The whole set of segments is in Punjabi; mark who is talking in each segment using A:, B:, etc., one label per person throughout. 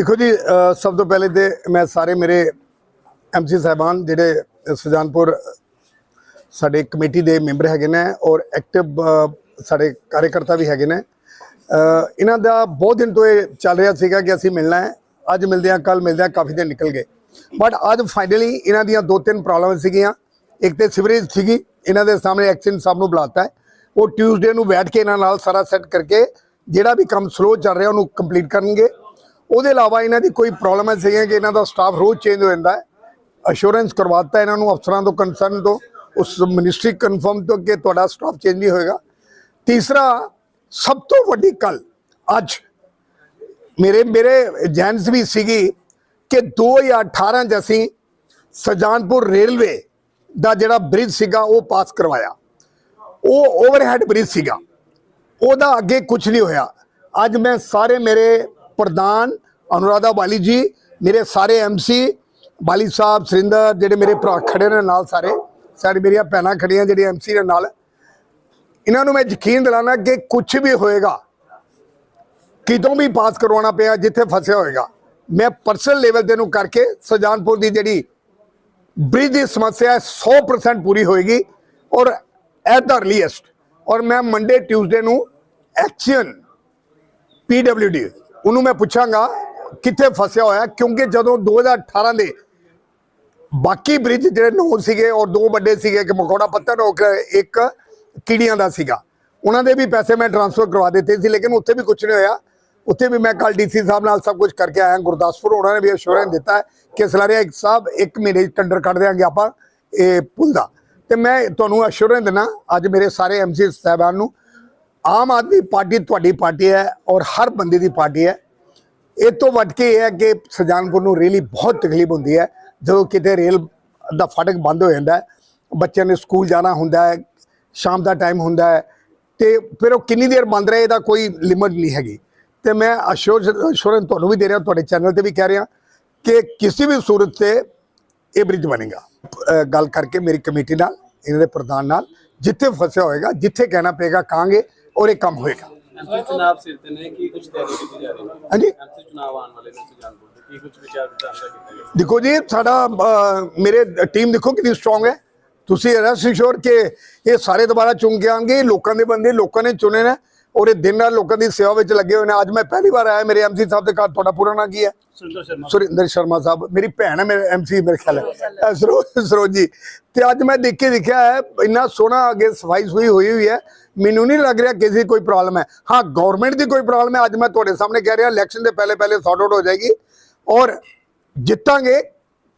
A: ਦੇਖੋ ਜੀ ਸਭ ਤੋਂ ਪਹਿਲੇ ਤੇ ਮੈਂ ਸਾਰੇ ਮੇਰੇ ਐਮਸੀ ਸਾਹਿਬਾਨ ਜਿਹੜੇ ਸੁਜਾਨਪੁਰ ਸਾਡੇ ਕਮੇਟੀ ਦੇ ਮੈਂਬਰ ਹੈਗੇ ਨੇ ਔਰ ਐਕਟਿਵ ਸਾਡੇ ਕਾਰਜਕਰਤਾ ਵੀ ਹੈਗੇ ਨੇ। ਇਹਨਾਂ ਦਾ ਬਹੁਤ ਦਿਨ ਤੋਂ ਇਹ ਚੱਲ ਰਿਹਾ ਸੀਗਾ ਕਿ ਅਸੀਂ ਮਿਲਣਾ ਹੈ। ਅੱਜ ਮਿਲਦੇ ਹਾਂ ਕੱਲ ਮਿਲਦੇ ਹਾਂ, ਕਾਫੀ ਦਿਨ ਨਿਕਲ ਗਏ। ਬਟ ਅੱਜ ਫਾਈਨਲੀ ਇਹਨਾਂ ਦੀਆਂ ਦੋ ਤਿੰਨ ਪ੍ਰੋਬਲਮ ਸੀਗੀਆਂ। ਇੱਕ ਤੇ ਸਿਵਰੇਜ ਸੀਗੀ, ਇਹਨਾਂ ਦੇ ਸਾਹਮਣੇ ਐਕਸ਼ਨ ਸਾਹਿਬ ਨੂੰ ਬੁਲਾਤਾ ਹੈ। ਉਹ ਟਿਊਜ਼ਡੇ ਨੂੰ ਬੈਠ ਕੇ ਇਹਨਾਂ ਨਾਲ ਸਾਰਾ ਸੈੱਟ ਕਰਕੇ ਜਿਹੜਾ ਵੀ ਕੰਮ ਸਲੋ ਚੱਲ ਰਿਹਾ ਉਹਨੂੰ ਕੰਪਲੀਟ ਕਰਨਗੇ। ਉਹਦੇ ਇਲਾਵਾ ਇਹਨਾਂ ਦੀ ਕੋਈ ਪ੍ਰੋਬਲਮ ਹੈ ਸੀਗੀਆਂ ਕਿ ਇਹਨਾਂ ਦਾ ਸਟਾਫ ਰੋਜ਼ ਚੇਂਜ ਹੋ ਜਾਂਦਾ ਹੈ। ਅਸ਼ੋਰੈਂਸ ਕਰਵਾਤਾ ਇਹਨਾਂ ਨੂੰ, ਅਫਸਰਾਂ ਤੋਂ ਕੰਸਰਨ ਤੋਂ, ਉਸ ਮਿਨਿਸਟਰੀ ਕਨਫਰਮ ਤੋਂ ਕਿ ਤੁਹਾਡਾ ਸਟਾਫ ਚੇਂਜ ਨਹੀਂ ਹੋਏਗਾ। ਤੀਸਰਾ, ਸਭ ਤੋਂ ਵੱਡੀ ਕੱਲ ਅੱਜ ਮੇਰੇ ਮੇਰੇ ਜੈਨਸ ਵੀ ਸੀਗੀ ਕਿ 2018 ਚ ਅਸੀਂ ਸਜਾਨਪੁਰ ਰੇਲਵੇ ਦਾ ਜਿਹੜਾ ਬ੍ਰਿਜ ਸੀਗਾ, ਉਹ ਪਾਸ ਕਰਵਾਇਆ। ਉਹ ਓਵਰਹੈਡ ਬ੍ਰਿਜ ਸੀਗਾ। ਉਹਦਾ ਅੱਗੇ ਕੁਝ ਨਹੀਂ ਹੋਇਆ। ਅੱਜ ਮੈਂ ਸਾਰੇ ਮੇਰੇ ਪ੍ਰਧਾਨ ਅਨੁਰਾਧਾ ਬਾਲੀ ਜੀ, ਮੇਰੇ ਸਾਰੇ ਐਮਸੀ ਬਾਲੀ ਸਾਹਿਬ, ਸਰਿੰਦਰ, ਜਿਹੜੇ ਮੇਰੇ ਭਰਾ ਖੜੇ ਨੇ ਨਾਲ ਸਾਰੇ, ਸਾਡੇ ਮੇਰੀਆਂ ਭੈਣਾਂ ਖੜੀਆਂ ਜਿਹੜੀਆਂ ਐਮਸੀ ਦੇ ਨਾਲ। ਇਹਨਾਂ ਨੂੰ ਮੈਂ ਯਕੀਨ ਦਿਲਾਣਾ ਕਿ ਕੁਝ ਵੀ ਹੋਏਗਾ, ਕਿਤੋਂ ਵੀ ਪਾਸ ਕਰਵਾਉਣਾ ਪਿਆ, ਜਿੱਥੇ ਫਸਿਆ ਹੋਏਗਾ। ਮੈਂ ਪਰਸਨਲ ਲੈਵਲ ਤੇ ਨੂੰ ਕਰਕੇ ਸਜਾਨਪੁਰ ਦੀ ਜਿਹੜੀ ਬ੍ਰਿਜ ਦੀ ਸਮੱਸਿਆ ਹੈ 100% ਪੂਰੀ ਹੋਏਗੀ ਔਰ ਐਟ ਦਾ ਅਰਲੀਐਸਟ ਔਰ ਮੈਂ ਮੰਡੇ ਟਿਊਜ਼ਡੇ ਨੂੰ ਐਕਸ਼ਨ ਪੀਡਬਲਯੂਡੀ ਉਹਨੂੰ ਮੈਂ ਪੁੱਛਾਂਗਾ ਕਿੱਥੇ ਫਸਿਆ ਹੋਇਆ, ਕਿਉਂਕਿ ਜਦੋਂ 2018 ਦੇ ਬਾਕੀ ਬ੍ਰਿਜ ਜਿਹੜੇ ਨੌ ਸੀਗੇ ਔਰ ਦੋ ਵੱਡੇ ਸੀਗੇ ਕਿ ਮਕੌੜਾ ਪੱਤਰ ਔਰ ਇੱਕ ਕੀੜੀਆਂ ਦਾ ਸੀਗਾ, ਉਹਨਾਂ ਦੇ ਵੀ ਪੈਸੇ ਮੈਂ ਟ੍ਰਾਂਸਫਰ ਕਰਵਾ ਦਿੱਤੇ ਸੀ, ਲੇਕਿਨ ਉੱਥੇ ਵੀ ਕੁਝ ਨਹੀਂ ਹੋਇਆ। ਉੱਥੇ ਵੀ ਮੈਂ ਕੱਲ ਡੀਸੀ ਸਾਹਿਬ ਨਾਲ ਸਭ ਕੁਝ ਕਰਕੇ ਆਇਆ, ਗੁਰਦਾਸਪੁਰ ਉਹਨਾਂ ਨੇ ਵੀ ਅਸ਼ੋਰੈਂਸ ਦਿੱਤਾ ਹੈ ਕਿ ਸਲਾਰੀਆ ਇੱਕ ਸਾਹਿਬ ਇੱਕ ਮਹੀਨੇ 'ਚ ਟੈਂਡਰ ਕੱਢ ਦਿਆਂਗੇ ਆਪਾਂ ਇਹ ਪੁੱਲ ਦਾ। ਤੇ ਮੈਂ ਤੁਹਾਨੂੰ ਅਸ਼ੋਰੈਂਸ ਦੇਣਾ ਅੱਜ ਮੇਰੇ ਸਾਰੇ ਐਮਸੀ ਸਾਹਿਬਾਨ ਨੂੰ ਆਮ ਆਦਮੀ ਪਾਰਟੀ ਤੁਹਾਡੀ ਪਾਰਟੀ ਹੈ ਔਰ ਹਰ ਬੰਦੇ ਦੀ ਪਾਰਟੀ ਹੈ। ਇਹ ਤੋਂ ਵੱਧ ਕੇ ਇਹ ਹੈ ਕਿ ਸੁਜਾਨਪੁਰ ਨੂੰ ਰੇਲੀ ਬਹੁਤ ਤਕਲੀਫ ਹੁੰਦੀ ਹੈ। ਜਦੋਂ ਕਿਤੇ ਰੇਲ ਦਾ ਫਾਟਕ ਬੰਦ ਹੋ ਜਾਂਦਾ ਹੈ, ਬੱਚਿਆਂ ਨੇ ਸਕੂਲ ਜਾਣਾ ਹੁੰਦਾ ਹੈ, ਸ਼ਾਮ ਦਾ ਟਾਈਮ ਹੁੰਦਾ ਹੈ, ਤੇ ਫਿਰ ਉਹ ਕਿੰਨੀ ਦੇਰ ਬੰਦ ਰਹੇ, ਇਹਦਾ ਕੋਈ ਲਿਮਟ ਨਹੀਂ ਹੈਗੀ। ਤੇ ਮੈਂ ਅਸ਼ੋਰ ਤੁਹਾਨੂੰ ਵੀ ਦੇ ਰਿਹਾ, ਤੁਹਾਡੇ ਚੈਨਲ ਤੇ ਵੀ ਕਹਿ ਰਿਹਾ ਕਿ ਕਿਸੇ ਵੀ ਸੂਰਤ ਤੇ ਇਹ ਬ੍ਰਿਜ ਬਣੇਗਾ। ਗੱਲ ਕਰਕੇ ਮੇਰੀ ਕਮੇਟੀ ਨਾਲ, ਇਹਨਾਂ ਦੇ ਪ੍ਰਧਾਨ ਨਾਲ, ਜਿੱਥੇ ਫਸਿਆ ਹੋਏਗਾ, ਜਿੱਥੇ ਕਹਿਣਾ ਪਏਗਾ, ਕਹਾਂਗੇ। ਔਰ ਇਹ ਕੰਮ ਹੋਏਗਾ।
B: ਐਮਸੀ ਚੁਣਾਵ ਸਿਰ ਤੇ ਨੇ ਕੀ ਕੁਝ ਤਿਆਰੀ ਕੀਤੀ ਜਾ ਰਹੀ ਹੈ?
A: ਹਾਂਜੀ।
B: ਐਮਸੀ ਚੁਣਾਵ ਆਉਣ ਵਾਲੇ ਨੇ ਸੁਜਾਨਪੁਰ ਦੇ ਕੀ ਕੁਝ ਵਿਚਾਰ ਵਿਚਾਰ ਕੀਤਾ ਗਿਆ।
A: ਦੇਖੋ ਜੀ ਸਾਡਾ ਮੇਰੇ ਟੀਮ ਦੇਖੋ ਕਿੰਨੀ ਸਟਰੋਂਗ ਹੈ। ਤੁਸੀਂ ਰੈਸਟ ਸ਼ੋਰ ਕਿ ਇਹ ਸਾਰੇ ਦੁਬਾਰਾ ਚੁਣ ਕੇ ਆਣਗੇ ਲੋਕਾਂ ਦੇ ਬੰਦੇ ਲੋਕਾਂ ਨੇ ਚੁਣੇ ਨੇ। ਔਰ ਇਹ ਦਿਨ ਰਾਤ ਲੋਕਾਂ ਦੀ ਸੇਵਾ ਵਿੱਚ ਲੱਗੇ ਹੋਏ ਨੇ। ਅੱਜ ਮੈਂ ਪਹਿਲੀ ਵਾਰ ਆਇਆ ਮੇਰੇ ਐਮਸੀ ਸਾਹਿਬ ਦੇ ਘਰ। ਤੁਹਾਡਾ ਪੂਰਾ ਨਾਂ ਕੀ ਹੈ?
B: ਸੁਰਿੰਦਰ ਸ਼ਰਮਾ।
A: ਸੁਰਿੰਦਰ ਸ਼ਰਮਾ ਸਾਹਿਬ। ਮੇਰੀ ਭੈਣ ਹੈ ਮੇਰੇ ਐਮਸੀ ਮੇਰੇ ਖਿਆਲ ਹੈ। ਸਰੋ ਸਰੋਜ ਜੀ ਤੇ ਅੱਜ ਮੈਂ ਦੇਖ ਕੇ ਦੇਖਿਆ ਹੈ ਇੰਨਾ ਸੋਹਣਾ ਅੱਗੇ ਸਫ਼ਾਈ ਸੁਈ ਹੋਈ ਹੋਈ ਹੈ। ਮੈਨੂੰ ਨਹੀਂ ਲੱਗ ਰਿਹਾ ਕਿਸੇ ਦੀ ਕੋਈ ਪ੍ਰੋਬਲਮ ਹੈ। ਹਾਂ ਗਵਰਨਮੈਂਟ ਦੀ ਕੋਈ ਪ੍ਰੋਬਲਮ ਹੈ। ਅੱਜ ਮੈਂ ਤੁਹਾਡੇ ਸਾਹਮਣੇ ਕਹਿ ਰਿਹਾ ਇਲੈਕਸ਼ਨ ਦੇ ਪਹਿਲੇ ਪਹਿਲੇ ਸੌਟ ਆਊਟ ਹੋ ਜਾਏਗੀ। ਔਰ ਜਿੱਤਾਂਗੇ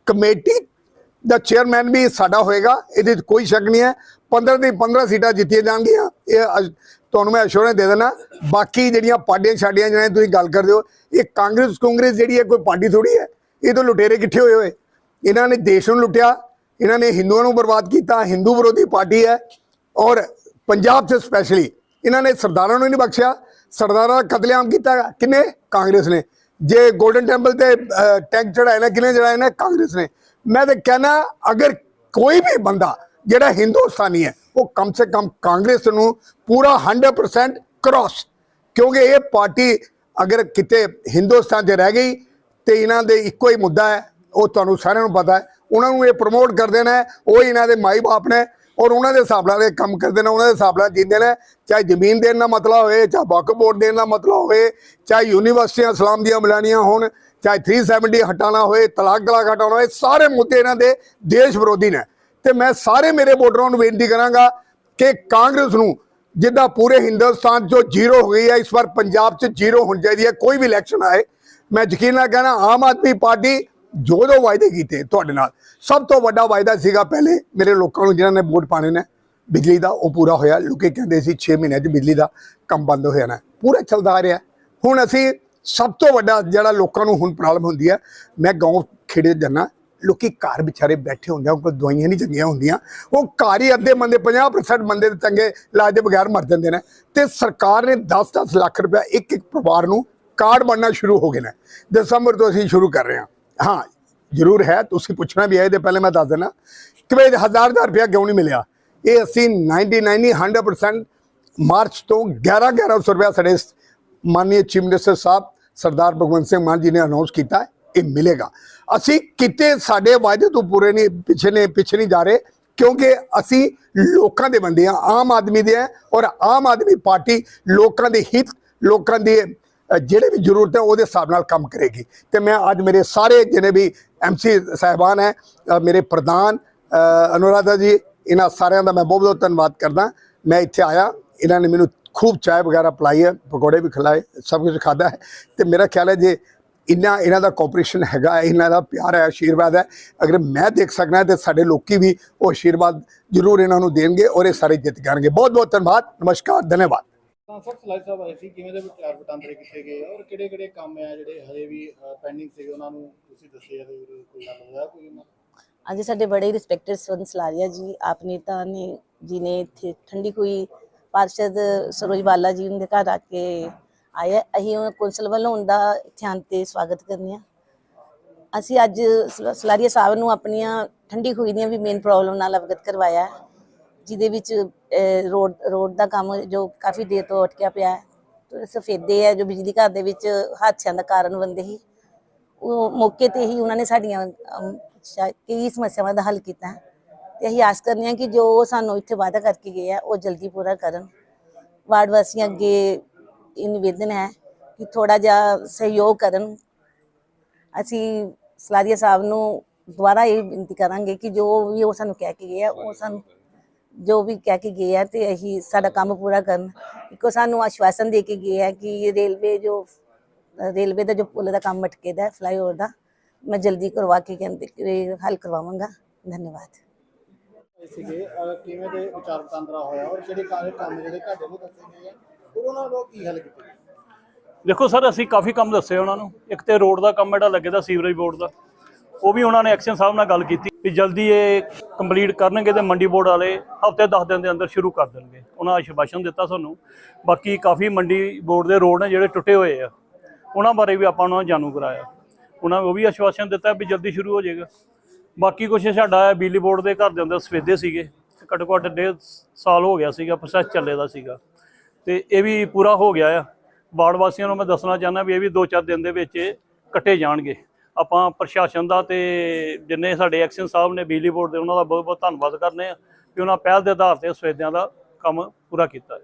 A: ਕਮੇਟੀ ਦਾ ਚੇਅਰਮੈਨ ਵੀ ਸਾਡਾ ਹੋਏਗਾ। ਇਹਦੇ 'ਚ ਕੋਈ ਸ਼ੱਕ ਨਹੀਂ ਹੈ। 15 ਦੀ 15 ਸੀਟਾਂ ਜਿੱਤੀਆਂ ਜਾਣਗੀਆਂ। ਇਹ ਅਜ- ਤੁਹਾਨੂੰ ਮੈਂ ਅਸ਼ੋਰੈਂਸ ਦੇ ਦੇਣਾ ਬਾਕੀ ਜਿਹੜੀਆਂ ਪਾਰਟੀਆਂ ਛਾੜੀਆਂ ਜਿਹੜੀਆਂ ਤੁਸੀਂ ਗੱਲ ਕਰਦੇ ਹੋ, ਇਹ ਕਾਂਗਰਸ ਕਾਂਗਰਸ ਜਿਹੜੀ ਹੈ, ਕੋਈ ਪਾਰਟੀ ਥੋੜੀ ਹੈ। ਇਹ ਤਾਂ ਲੁਟੇਰੇ ਇਕੱਠੇ ਹੋਏ ਹੋਏ। ਇਹਨਾਂ ਨੇ ਦੇਸ਼ ਨੂੰ ਲੁੱਟਿਆ, ਇਹਨਾਂ ਨੇ ਹਿੰਦੂਆਂ ਨੂੰ ਬਰਬਾਦ ਕੀਤਾ, ਹਿੰਦੂ ਵਿਰੋਧੀ ਪਾਰਟੀ ਹੈ ਔਰ ਪੰਜਾਬ 'ਚ ਸਪੈਸ਼ਲੀ ਇਹਨਾਂ ਨੇ ਸਰਦਾਰਾਂ ਨੂੰ ਨਹੀਂ ਬਖਸ਼ਿਆ, ਸਰਦਾਰਾਂ ਦਾ ਕਤਲੇਆਮ ਕੀਤਾ ਕਿਨੇ? ਕਾਂਗਰਸ ਨੇ। ਜੇ 골ਡਨ ਟੈਂਪਲ ਤੇ ਟੈਂਕ ਚੜਾਏ ਨੇ ਕਿਨੇ ਚੜਾਏ ਨੇ? ਕਾਂਗਰਸ ਨੇ। ਮੈਂ ਤਾਂ ਕਹਿਣਾ ਅਗਰ ਕੋਈ ਵੀ ਬੰਦਾ ਜਿਹੜਾ ਹਿੰਦੁਸਤਾਨੀ ਹੈ, ਉਹ ਕਮ ਸੇ ਕਮ ਕਾਂਗਰਸ ਨੂੰ ਪੂਰਾ 100% ਕ੍ਰਾਸ ਕਿਉਂਕਿ ਇਹ ਪਾਰਟੀ ਅਗਰ ਕਿਤੇ ਹਿੰਦੁਸਤਾਨ 'ਚ ਰਹਿ ਗਈ ਤੇ ਇਹਨਾਂ ਦੇ ਇੱਕੋ ਹੀ ਮੁੱਦਾ ਹੈ, ਉਹ ਤੁਹਾਨੂੰ ਸਾਰਿਆਂ ਨੂੰ ਪਤਾ ਹੈ। ਉਹਨਾਂ ਨੂੰ ਇਹ ਪ੍ਰਮੋਟ ਕਰਦੇ ਨੇ ਉਹ ਇਹਨਾਂ ਦੇ ਮਾਈ ਬਾਪ ਨੇ ਔਰ ਉਹਨਾਂ ਦੇ ਹਿਸਾਬ ਨਾਲ ਇਹ ਕੰਮ ਕਰਦੇ ਨੇ ਉਹਨਾਂ ਦੇ ਹਿਸਾਬ ਨਾਲ ਜਿੰਦੇ ਨੇ ਚਾਹੇ ਜ਼ਮੀਨ ਦੇਣ ਦਾ ਮਤਲਬ ਹੋਵੇ, ਚਾਹੇ ਵਕਫ ਬੋਰਡ ਦੇਣ ਦਾ ਮਤਲਬ ਹੋਵੇ, ਚਾਹੇ ਯੂਨੀਵਰਸਿਟੀਆਂ, ਇਸਲਾਮ ਦੀਆਂ ਮਿਲਾਨੀਆਂ ਹੋਣ, ਚਾਹੇ 370 ਹਟਾਣਾ ਹੋਵੇ ਤਲਾਕ ਤਲਾਕ ਹਟਾਉਣਾ ਹੋਏ ਸਾਰੇ ਮੁੱਦੇ ਇਹਨਾਂ ਦੇ ਦੇਸ਼ ਵਿਰੋਧੀ ਨੇ। ਤੇ ਮੈਂ ਸਾਰੇ ਮੇਰੇ ਵੋਟਰਾਂ ਨੂੰ ਬੇਨਤੀ ਕਰਾਂਗਾ ਕਿ ਕਾਂਗਰਸ ਨੂੰ, ਜਿੱਦਾਂ ਪੂਰੇ ਹਿੰਦੁਸਤਾਨ 'ਚੋਂ ਜ਼ੀਰੋ ਹੋ ਗਈ ਹੈ, ਇਸ ਵਾਰ ਪੰਜਾਬ 'ਚ ਜ਼ੀਰੋ ਹੋਣੀ ਚਾਹੀਦੀ ਹੈ, ਕੋਈ ਵੀ ਇਲੈਕਸ਼ਨ ਆਏ, ਮੈਂ ਯਕੀਨ ਨਾਲ ਕਹਿਣਾ, ਆਮ ਆਦਮੀ ਪਾਰਟੀ ਜੋ ਜੋ ਵਾਅਦੇ ਕੀਤੇ ਤੁਹਾਡੇ ਨਾਲ, ਸਭ ਤੋਂ ਵੱਡਾ ਵਾਅਦਾ ਸੀਗਾ ਪਹਿਲੇ ਮੇਰੇ ਲੋਕਾਂ ਨੂੰ ਜਿਨ੍ਹਾਂ ਨੇ ਵੋਟ ਪਾਣੇ ਨੇ, ਬਿਜਲੀ ਦਾ ਉਹ ਪੂਰਾ ਹੋਇਆ, ਲੋਕੇ ਕਹਿੰਦੇ ਸੀ 6 ਮਹੀਨਿਆਂ 'ਚ ਬਿਜਲੀ ਦਾ ਕੰਮ ਬੰਦ ਹੋ ਜਾਣਾ, ਪੂਰਾ ਚੱਲਦਾ ਆ ਰਿਹਾ। ਹੁਣ ਅਸੀਂ ਸਭ ਤੋਂ ਵੱਡਾ ਜਿਹੜਾ ਲੋਕਾਂ ਨੂੰ ਹੁਣ ਪ੍ਰੋਬਲਮ ਹੁੰਦੀ ਹੈ, ਮੈਂ ਗਾਉਂ ਖੇੜੇ ਜਾਣਾ ਲੋਕੀ ਘਰ ਵਿਚਾਰੇ ਬੈਠੇ ਹੁੰਦੇ ਆ ਕੋਈ ਦਵਾਈਆਂ ਨਹੀਂ ਚੰਗੀਆਂ ਹੁੰਦੀਆਂ। ਉਹ ਘਰ ਹੀ ਅੱਧੇ ਬੰਦੇ 50% ਬੰਦੇ ਦੇ ਚੰਗੇ ਇਲਾਜ ਦੇ ਬਗੈਰ ਮਰ ਜਾਂਦੇ ਨੇ। ਤੇ ਸਰਕਾਰ ਨੇ 10-10 ਲੱਖ ਰੁਪਏ ਇੱਕ ਇੱਕ ਪਰਿਵਾਰ ਨੂੰ ਕਾਰਡ ਬਣਨਾ ਸ਼ੁਰੂ ਹੋ ਗਏ ਨੇ। ਦਸੰਬਰ ਤੋਂ ਅਸੀਂ ਸ਼ੁਰੂ ਕਰ ਰਹੇ ਹਾਂ। ਹਾਂ ਜ਼ਰੂਰ ਹੈ ਤੁਸੀਂ ਪੁੱਛਣਾ ਵੀ ਹੈ ਇਹਦੇ ਪਹਿਲੇ ਮੈਂ ਦੱਸ ਦੇਣਾ ਕਿ ਵੀ ਹਜ਼ਾਰ ਹਜ਼ਾਰ ਰੁਪਇਆ ਕਿਉਂ ਨਹੀਂ ਮਿਲਿਆ? ਇਹ ਅਸੀਂ 99 ਨਹੀਂ 100% ਮਾਰਚ ਤੋਂ 11 1100 ਰੁਪਇਆ ਸਾਡੇ ਮਾਨनीय ਚੀਫ ਮਿਨਿਸਟਰ ਸਾਹਿਬ ਸਰਦਾਰ ਭਗਵੰਤ ਸਿੰਘ ਮਾਨ ਜੀ ਨੇ ਅਨਾਉਂਸ ਕੀਤਾ ਹੈ, ਇਹ ਮਿਲੇਗਾ। ਅਸੀਂ ਕਿਤੇ ਸਾਡੇ ਵਾਅਦੇ ਤੋਂ ਪੂਰੇ ਨਹੀਂ, ਪਿੱਛੇ ਨੇ ਪਿੱਛੇ ਨਹੀਂ ਜਾ ਰਹੇ, ਕਿਉਂਕਿ ਅਸੀਂ ਲੋਕਾਂ ਦੇ ਬੰਦੇ ਆ ਆਮ ਆਦਮੀ ਦੇ ਆ ਔਰ ਆਮ ਆਦਮੀ ਪਾਰਟੀ ਲੋਕਾਂ ਦੇ ਹਿੱਤ, ਲੋਕਾਂ ਦੀ ਜਿਹੜੇ ਵੀ ਜ਼ਰੂਰਤ ਹੈ, ਉਹਦੇ ਹਿਸਾਬ ਨਾਲ ਕੰਮ ਕਰੇਗੀ। ਤੇ ਮੈਂ ਅੱਜ ਮੇਰੇ ਸਾਰੇ ਜਿਹਨੇ ਵੀ ਐਮਸੀ ਸਾਹਿਬਾਨ ਹੈ ਮੇਰੇ ਪ੍ਰਧਾਨ ਅਨੁਰਾਧਾ ਜੀ, ਇਹਨਾਂ ਸਾਰਿਆਂ ਦਾ ਮੈਂ ਬਹੁਤ ਬਹੁਤ ਧੰਨਵਾਦ ਕਰਦਾ। ਮੈਂ ਇੱਥੇ ਆਇਆ, ਇਹਨਾਂ ਨੇ ਮੈਨੂੰ ਖੂਬ ਚਾਹ ਵਗੈਰਾ ਪਿਲਾਈ ਹੈ, ਪਕੌੜੇ ਵੀ ਖਿਲਾਏ, ਸਭ ਕੁਝ ਖਾਦਾ ਹੈ। ਤੇ ਮੇਰਾ ਖਿਆਲ ਹੈ ਜੇ ਇੰਨਾ ਇਹਨਾਂ ਦਾ ਕੋਆਪਰੇਸ਼ਨ ਹੈਗਾ ਇਹਨਾਂ ਦਾ ਪਿਆਰ ਹੈ ਆਸ਼ੀਰਵਾਦ ਹੈ। ਅਗਰ ਮੈਂ ਦੇਖ ਸਕਦਾ ਤੇ ਸਾਡੇ ਲੋਕੀ ਵੀ ਉਹ ਆਸ਼ੀਰਵਾਦ ਜ਼ਰੂਰ ਇਹਨਾਂ ਨੂੰ ਦੇਣਗੇ ਔਰ ਇਹ ਸਾਰੇ ਜਿੱਤ ਜਾਣਗੇ। ਬਹੁਤ ਬਹੁਤ ਧੰਨਵਾਦ ਨਮਸਕਾਰ ਧੰਨਵਾਦ।
B: ਤਾਂ ਸਰ ਸਲਾਈ ਸਾਹਿਬ ਆਏ ਸੀ ਕਿਵੇਂ ਦੇ ਵਿਚਾਰ ਵਟਾਂਦਰੇ ਕੀਤੇ ਗਏ ਔਰ ਕਿਹੜੇ ਕਿਹੜੇ ਕੰਮ ਆ ਜਿਹੜੇ ਹਜੇ ਵੀ ਪੈਂਡਿੰਗ ਸੀਗੇ ਉਹਨਾਂ ਨੂੰ ਤੁਸੀਂ ਦੱਸੇ ਆ ਤੇ ਕੋਈ ਹੱਲ ਹੋਇਆ ਕੋਈ
C: ਅੱਜ ਸਾਡੇ ਬੜੇ ਰਿਸਪੈਕਟਡ ਸਵਰਨ ਸਲਾਰੀਆ ਜੀ ਆਪ ਨੇਤਾ ਨੇ ਜੀ ਨੇ ਠੰਡੀ ਕੋਈ ਪਾਰਸ਼ਦ ਸਰੋਜ ਬਾਲਾ ਜੀ ਦੇ ਘਰ ਆ ਕੇ ਆਏ ਅਸੀਂ ਉਹ ਕੌਂਸਲ ਵੱਲੋਂ ਉਹਦਾ ਇੱਥੇ ਆਉਣ ਤੇ ਸਵਾਗਤ ਕਰਨੇ ਆ। ਅਸੀਂ ਅੱਜ ਸਲ- ਸਲਾਰੀਆ ਸਾਹਿਬ ਨੂੰ ਆਪਣੀਆਂ ਠੰਡੀ ਖੂਹੀ ਦੀਆਂ ਵੀ ਮੇਨ ਪ੍ਰੋਬਲਮ ਨਾਲ ਅਵਗਤ ਕਰਵਾਇਆ। ਜਿਹਦੇ ਵਿੱਚ ਰੋਡ ਰੋਡ ਦਾ ਕੰਮ ਜੋ ਕਾਫੀ ਦੇਰ ਤੋਂ ਅਟਕਿਆ ਪਿਆ ਹੈ। ਸਫੇਦੇ ਹੈ ਜੋ ਬਿਜਲੀ ਘਰ ਦੇ ਵਿੱਚ ਹਾਦਸਿਆਂ ਦਾ ਕਾਰਨ ਬਣਦੇ ਸੀ। ਉਹ ਮੌਕੇ ਤੇ ਹੀ ਉਹਨਾਂ ਨੇ ਸਾਡੀਆਂ ਅਮ, ਕਈ ਸਮੱਸਿਆਵਾਂ ਦਾ ਹੱਲ ਕੀਤਾ। ਹੈ ਤੇ ਅਸੀਂ ਆਸ ਕਰਨੇ ਹਾਂ ਕਿ ਜੋ ਸਾਨੂੰ ਇੱਥੇ ਵਾਅਦਾ ਕਰਕੇ ਗਏ ਆ ਉਹ ਜਲਦੀ ਪੂਰਾ ਕਰਨ। ਵਾਰਡ ਵਾਸੀਆਂ ਅੱਗੇ ਇਹ ਨਿਵੇਦਨ ਹੈ ਕਿ ਥੋੜਾ ਜਿਹਾ ਸਹਿਯੋਗ ਕਰਨ। ਅਸੀਂ ਸਲਾਰੀਆ ਸਾਹਿਬ ਨੂੰ ਦੁਬਾਰਾ ਇਹ ਬੇਨਤੀ ਕਰਾਂਗੇ ਕਿ ਜੋ ਵੀ ਉਹ ਸਾਨੂੰ ਕਹਿ ਕੇ ਗਏ ਆ, ਉਹ ਸਾਨੂੰ ਜੋ ਵੀ ਕਹਿ ਕੇ ਗਏ ਆ ਤੇ ਅਸੀਂ ਸਾਡਾ ਕੰਮ ਪੂਰਾ ਕਰਨ। ਇੱਕੋ ਸਾਨੂੰ ਆਸ਼ਵਾਸਨ ਦੇ ਕੇ ਗਏ ਆ ਕਿ ਰੇਲਵੇ ਜੋ, ਰੇਲਵੇ ਦਾ ਜੋ ਪੁਲ ਦਾ ਕੰਮ ਅਟਕੇ ਦਾ, ਫਲਾਈਓਵਰ ਦਾ, ਮੈਂ ਜਲਦੀ ਕਰਵਾ ਕੇ ਕਹਿੰਦੇ ਹੱਲ ਕਰਵਾਵਾਂਗਾ। ਧੰਨਵਾਦ।
B: ਸੀਗੇ ਕਿਵੇਂ ਦੇ ਵਿਚਾਰ ਵਟਾਂਦਰਾ ਹੋਇਆ ਔਰ ਕਿਹੜੇ ਕਾਰੇ ਕੰਮ ਜਿਹੜੇ ਤੁਹਾਡੇ ਨੂੰ ਦੱਸੇ ਗਏ ਆ? ਔਰ ਉਹਨਾਂ ਨੂੰ ਕੀ ਹੱਲ ਕੀਤੇ?
D: ਦੇਖੋ ਸਰ, ਅਸੀਂ ਕਾਫੀ ਕੰਮ ਦੱਸੇ ਉਹਨਾਂ ਨੂੰ। ਇੱਕ ਤੇ ਰੋਡ ਦਾ ਕੰਮ ਜਿਹੜਾ ਲੱਗੇ ਦਾ ਸੀਵਰੇਜ ਬੋਰਡ ਦਾ, ਉਹ ਵੀ ਉਹਨਾਂ ਨੇ ਐਕਸ਼ਨ ਸਾਹਿਬ ਨਾਲ ਗੱਲ ਕੀਤੀ ਵੀ ਜਲਦੀ ਇਹ ਕੰਪਲੀਟ ਕਰਨਗੇ ਤੇ ਮੰਡੀ ਬੋਰਡ ਵਾਲੇ ਹਫ਼ਤੇ 10 ਦਿਨ ਦੇ ਅੰਦਰ ਸ਼ੁਰੂ ਕਰ ਦੇਣਗੇ। ਉਹਨਾਂ ਆਸ਼ਵਾਸਨ ਦਿੱਤਾ ਸਾਨੂੰ। ਬਾਕੀ ਕਾਫੀ ਮੰਡੀ ਬੋਰਡ ਦੇ ਰੋਡ ਨੇ ਜਿਹੜੇ ਟੁੱਟੇ ਹੋਏ ਆ, ਉਹਨਾਂ ਬਾਰੇ ਵੀ ਆਪਾਂ ਉਹਨਾਂ ਜਾਣੂ ਕਰਾਇਆ। ਉਹਨਾਂ ਨੇ ਉਹ ਵੀ ਆਸ਼ਵਾਸਨ ਦਿੱਤਾ ਵੀ ਜਲਦੀ ਸ਼ੁਰੂ ਹੋ ਜਾਏਗਾ। ਬਾਕੀ ਕੁਛ ਸਾਡਾ ਬਿਜਲੀ ਬੋਰਡ ਦੇ ਘਰ ਦੇ ਅੰਦਰ ਸਫੇਦੇ ਸੀਗੇ। ਘੱਟੋ ਘੱਟ ਡੇਢ ਸਾਲ ਹੋ ਗਿਆ ਸੀਗਾ ਪ੍ਰੋਸੈਸ ਚੱਲੇ ਦਾ ਸੀਗਾ। ਤੇ ਇਹ ਵੀ ਪੂਰਾ ਹੋ ਗਿਆ ਆ। ਵਾਰਡ ਵਾਸੀਆਂ ਨੂੰ ਮੈਂ ਦੱਸਣਾ ਚਾਹੁੰਦਾ ਵੀ ਇਹ ਵੀ 2-4 ਦਿਨ ਦੇ ਵਿੱਚ ਕੱਟੇ ਜਾਣਗੇ। ਆਪਾਂ ਪ੍ਰਸ਼ਾਸਨ ਦਾ ਤੇ ਜਿੰਨੇ ਸਾਡੇ ਐਕਸ਼ਨ ਸਾਹਿਬ ਨੇ, ਬਿਜਲੀ ਬੋਰਡ ਦੇ, ਉਹਨਾਂ ਦਾ ਬਹੁਤ ਬਹੁਤ ਧੰਨਵਾਦ ਕਰਨੇ ਆ ਕਿ ਉਹਨਾਂ ਪਹਿਲ ਦੇ ਆਧਾਰ ਤੇ ਸਵੇਦਿਆਂ ਦਾ ਕੰਮ ਪੂਰਾ ਕੀਤਾ।